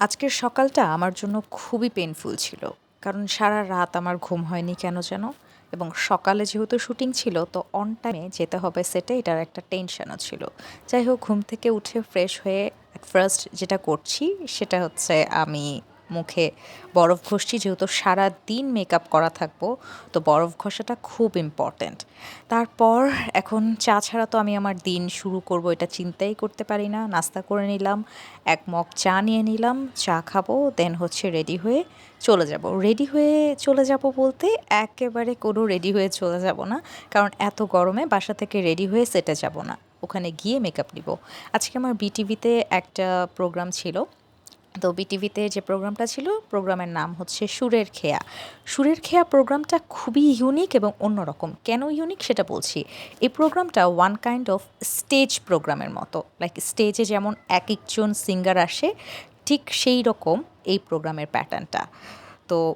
আজকের সকালটা আমার জন্য খুবই পেনফুল ছিল। কারণ সারা রাত আমার ঘুম হয়নি কেন যেন? এবং সকালে যেহেতু শুটিং ছিল, তো অন টাইমে যেতে হবে সেটা এটার একটা টেনশনও ছিল। যাই হোক, ঘুম থেকে উঠে ফ্রেশ হয়ে ফার্স্ট যেটা করছি, সেটা হচ্ছে আমি মুখে। বরফ ঘষছি, যেহেতু সারা দিন মেকআপ করা থাকব, তো বরফ ঘষাটা খুব ইম্পর্ট্যান্ট তারপর এখন চা ছাড়া তো আমি আমার দিন শুরু করব, এটা চিন্তাই করতে পারি না। নাস্তা করে নিলাম, এক মগ চা নিয়ে নিলাম, চা খাব দেন হচ্ছে রেডি হয়ে চলে যাব। রেডি হয়ে চলে যাব বলতে একেবারে কোনো রেডি হয়ে চলে যাব না, কারণ এত গরমে বাসা থেকে রেডি হয়ে সেটে যাব না। ওখানে গিয়ে মেকআপ নিব। আজকে আমার বিটিভিতে একটা প্রোগ্রাম ছিল তো বিটিভিতে যে প্রোগ্রামটা ছিল, প্রোগ্রামের নাম হচ্ছে সুরের খেয়া। সুরের খেয়া প্রোগ্রামটা খুবই ইউনিক এবং অন্যরকম। কেন ইউনিক সেটা বলছি? এই প্রোগ্রামটা ওয়ান কাইন্ড অফ স্টেজ প্রোগ্রামের মতো। লাইক স্টেজে যেমন এক একজন সিঙ্গার আসে, ঠিক সেই রকম এই প্রোগ্রামের প্যাটার্নটা তো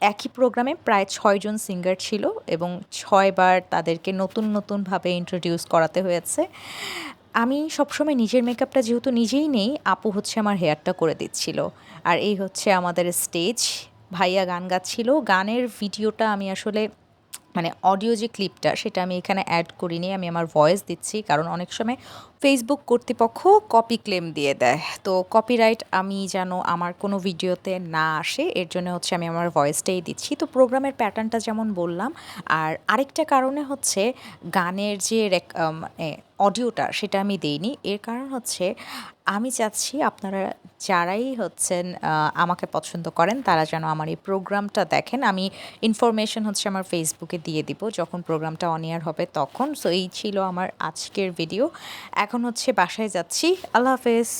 একই প্রোগ্রামে প্রায় ছয়জন সিঙ্গার ছিল এবং ছয়বার তাদেরকে নতুন নতুনভাবে ইন্ট্রোডিউস করাতে হয়েছে। আমি সবসময় নিজের মেকআপটা যেহেতু নিজেই নেই, আপু হচ্ছে আমার হেয়ারটা করে দিচ্ছিল। আর এই হচ্ছে আমাদের স্টেজ ভাইয়া গান গাচ্ছিল। গানের ভিডিওটা আমি আসলে মানে অডিও যে ক্লিপটা সেটা আমি এখানে অ্যাড করিনি। আমি আমার ভয়েস দিচ্ছি। কারণ অনেক সময় ফেসবুক কর্তৃপক্ষ কপি ক্লেম দিয়ে দেয়। তো কপিরাইট আমি যেন আমার কোনো ভিডিওতে না আসে, এর জন্য হচ্ছে আমি আমার ভয়েসটাই দিচ্ছি। তো প্রোগ্রামের প্যাটার্নটা যেমন বললাম, আর আরেকটা কারণে হচ্ছে গানের যে অডিওটা সেটা আমি দেইনি। এর কারণ হচ্ছে আমি চাচ্ছি আপনারা যারাই হচ্ছেন আমাকে পছন্দ করেন, তারা যেন আমার এই প্রোগ্রামটা দেখেন। আমি ইনফরমেশন হচ্ছে আমার ফেসবুকে দিয়ে দিব, যখন প্রোগ্রামটা অন এয়ার হবে তখন। সো এই ছিল আমার আজকের ভিডিও এখন হচ্ছে বাসায় যাচ্ছি। আল্লাহ হাফেজ।